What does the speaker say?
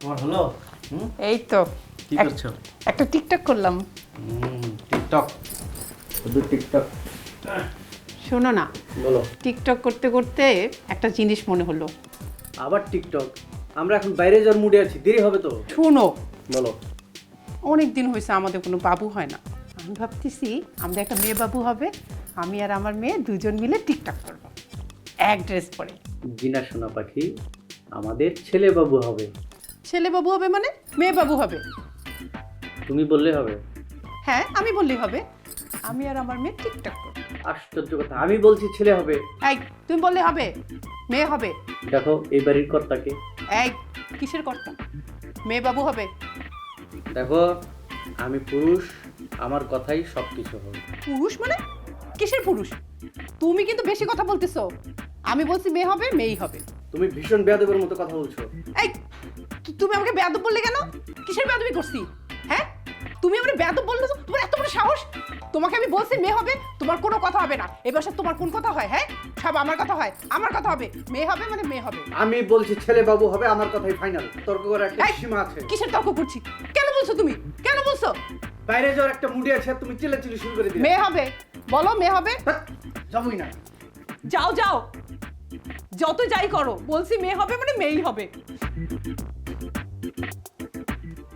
তোমার হলো? এই তো। কি করছ? একটা টিকটক করলাম। টিকটক। শুধু টিকটক। শোনো না। বলো। টিকটক করতে করতে একটা জিনিস মনে হলো। আবার টিকটক। আমরা এখন বাইরে যাওয়ার মুডে আছি। দেরি হবে তো? শোনো। বলো। অনেক দিন হয়েছে আমাদের কোনো বাবু হয় না। আমি ভাবতেছি আমরা একটা মেয়ে বাবু হবে আমি আর আমার মেয়ে দুজন মিলে টিকটক করব। এক ড্রেস পরে। জিনা সোনা পাখি আমাদের ছেলে বাবু হবে। ছেলে বাবু হবে মানে মেয়ে বাবু হবে। তুমি বললে হবে। হ্যাঁ আমি বললেই হবে। আমি আর আমার মেয়ে টিকটক করব। আশ্চর্য কথা আমি বলছি ছেলে হবে। এই তুমি বললে হবে মেয়ে হবে। দেখো এই বাড়ির কর্তাকে এই কিসের কর্তা? মেয়ে বাবু হবে। দেখো আমি পুরুষ আমার কথাই সব কিছু হবে। পুরুষ মানে? কিসের পুরুষ? তুমি কিন্তু বেশি কথা বলতেছো। আমি বলছি মেয়ে হবে মেয়েই হবে। তুমি ভীষণ বেয়াদবের মতো কথা বলছো। এই তুমি আমাকে বেয়াদব বললে কেন? কিসের বেয়াদবি করছি? হ্যাঁ? তুমি আমাকে বেয়াদব বললে তোমার এত বড় সাহস? তোমাকে আমি বলছি মেয়ে হবে তোমার কোনো কথা হবে না। এবার সব তোমার কোন কথা হয় হ্যাঁ? সব আমার কথা হয় আমার কথা হবে। মেয়ে হবে মানে মেয়ে হবে। আমি বলছি ছেলে বাবু হবে আমার কথাই ফাইনাল তর্ক করার একটা সীমা আছে। কিসের তর্ক করছি? কেন বলছো তুমি? কেন বলছো? বাইরে যাওয়ার একটা মুডে আছে তুমি চিল্লাচিল্লি শুরু করে দিলে। মেয়ে হবে। বলো মেয়ে হবে। যাবোই না। যাও যাও। যত যাই করো বলছি মেয়ে হবে মানে মেয়েই হবে।